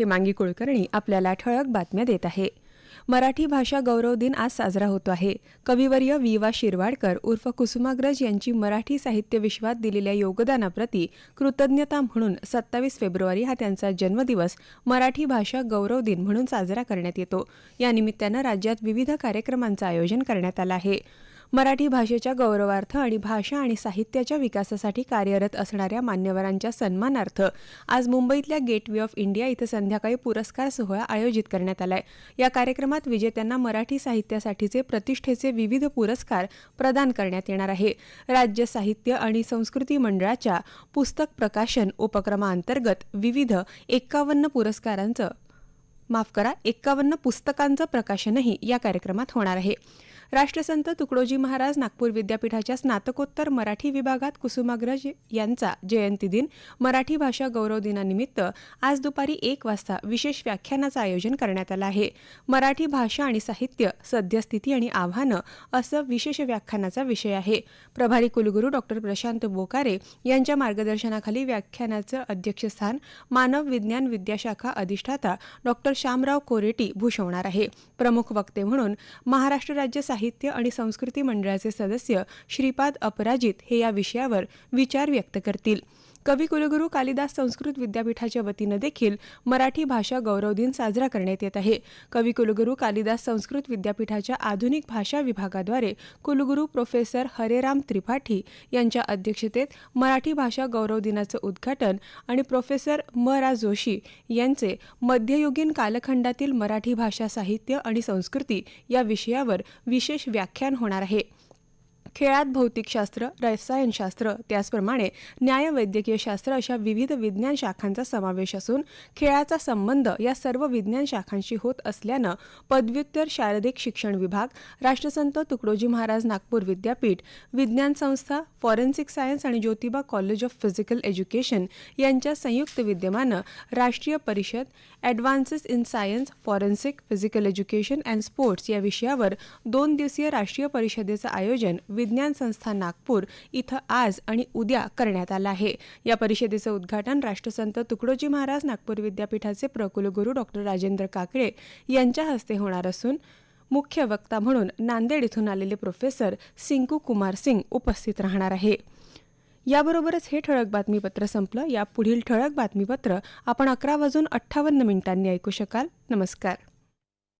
हेमांगी कुलकर्णी आपल्याला ठळक बातम्या देत आहे. मराठी भाषा गौरव दिन आज साजरा होतो आहे. कविवर्य वि वा. शिरवाडकर उर्फ कुसुमाग्रज यांची मराठी साहित्य विश्वात दिलेल्या योगदानाप्रती कृतज्ञता म्हणून सत्तावीस फेब्रुवारी हा त्यांचा जन्मदिवस मराठी भाषा गौरव दिन म्हणून साजरा करण्यात येतो. या निमित्तानं राज्यात विविध कार्यक्रमांचं आयोजन करण्यात आलं आहे. मराठी भाषेच्या गौरवार्थ आणि भाषा आणि साहित्याच्या विकासासाठी कार्यरत असणाऱ्या मान्यवरांच्या सन्मानार्थ आज मुंबईतल्या गेट वे ऑफ इंडिया इथं संध्याकाळी पुरस्कार सोहळा आयोजित करण्यात आलाय. या कार्यक्रमात विजेत्यांना मराठी साहित्यासाठीचे प्रतिष्ठेचे विविध पुरस्कार प्रदान करण्यात येणार आहे. राज्य साहित्य आणि संस्कृती मंडळाच्या पुस्तक प्रकाशन उपक्रमाअंतर्गत विविध एक्कावन्न पुरस्कारांचं माफ करा एक्कावन्न पुस्तकांचं प्रकाशनही या कार्यक्रमात होणार आहे. राष्ट्रसंत तुकडोजी महाराज नागपूर विद्यापीठाच्या स्नातकोत्तर मराठी विभागात कुसुमाग्रज यांचा जयंती दिन मराठी भाषा गौरव दिनानिमित्त आज दुपारी एक वाजता विशेष व्याख्यानाचं आयोजन करण्यात आलं आहे. मराठी भाषा आणि साहित्य सद्यस्थिती आणि आव्हानं असं विशेष व्याख्यानाचा विषय आहे. प्रभारी कुलगुरू डॉक्टर प्रशांत बोकारे यांच्या मार्गदर्शनाखाली व्याख्यानाचं अध्यक्षस्थान मानव विज्ञान विद्याशाखा अधिष्ठाता डॉक्टर श्यामराव कोरेटी भूषवणार आहे. प्रमुख वक्ते म्हणून महाराष्ट्र राज्य साहित्य साहित्य आणि संस्कृती मंडळाचे सदस्य श्रीपाद अपराजित हे या विषयावर विचार व्यक्त करतील. कवी कुलगुरू कालिदास संस्कृत विद्यापीठाच्या वतीनं देखील मराठी भाषा गौरव दिन साजरा करण्यात येत आहे. कवी कुलगुरू कालिदास संस्कृत विद्यापीठाच्या आधुनिक भाषा विभागाद्वारे कुलगुरू प्रोफेसर हरेराम त्रिपाठी यांच्या अध्यक्षतेत मराठी भाषा गौरव दिनाचं उद्घाटन आणि प्रोफेसर म रा जोशी यांचे मध्ययुगीन कालखंडातील मराठी भाषा साहित्य आणि संस्कृती या विषयावर विशेष व्याख्यान होणार आहे. खेळात भौतिकशास्त्र रसायनशास्त्र त्याचप्रमाणे न्याय वैद्यकीय शास्त्र अशा विविध विज्ञान शाखांचा समावेश असून खेळाचा संबंध या सर्व विज्ञान शाखांशी होत असल्यानं पदव्युत्तर शारीरिक शिक्षण विभाग राष्ट्रसंत तुकडोजी महाराज नागपूर विद्यापीठ विज्ञान संस्था फॉरेन्सिक सायन्स आणि Jyotiba college of physical education यांच्या संयुक्त विद्यमानं राष्ट्रीय परिषद advances in science forensic physical education and sports या विषयावर दोन दिवसीय राष्ट्रीय परिषदेचं आयोजन विज्ञान संस्था नागपूर इथं आज आणि उद्या करण्यात आलं आहे. या परिषदेचं उद्घाटन राष्ट्रसंत तुकडोजी महाराज नागपूर विद्यापीठाचे प्रकुलगुरू डॉक्टर राजेंद्र काकडे यांच्या हस्ते होणार असून मुख्य वक्ता म्हणून नांदेड इथून आलेले प्रोफेसर सिंकू कुमार सिंग उपस्थित राहणार आहे. याबरोबरच हे ठळक बातमीपत्र संपलं. या पुढील ठळक बातमीपत्र आपण अकरा वाजून अठ्ठावन्न मिनिटांनी ऐकू शकाल. नमस्कार.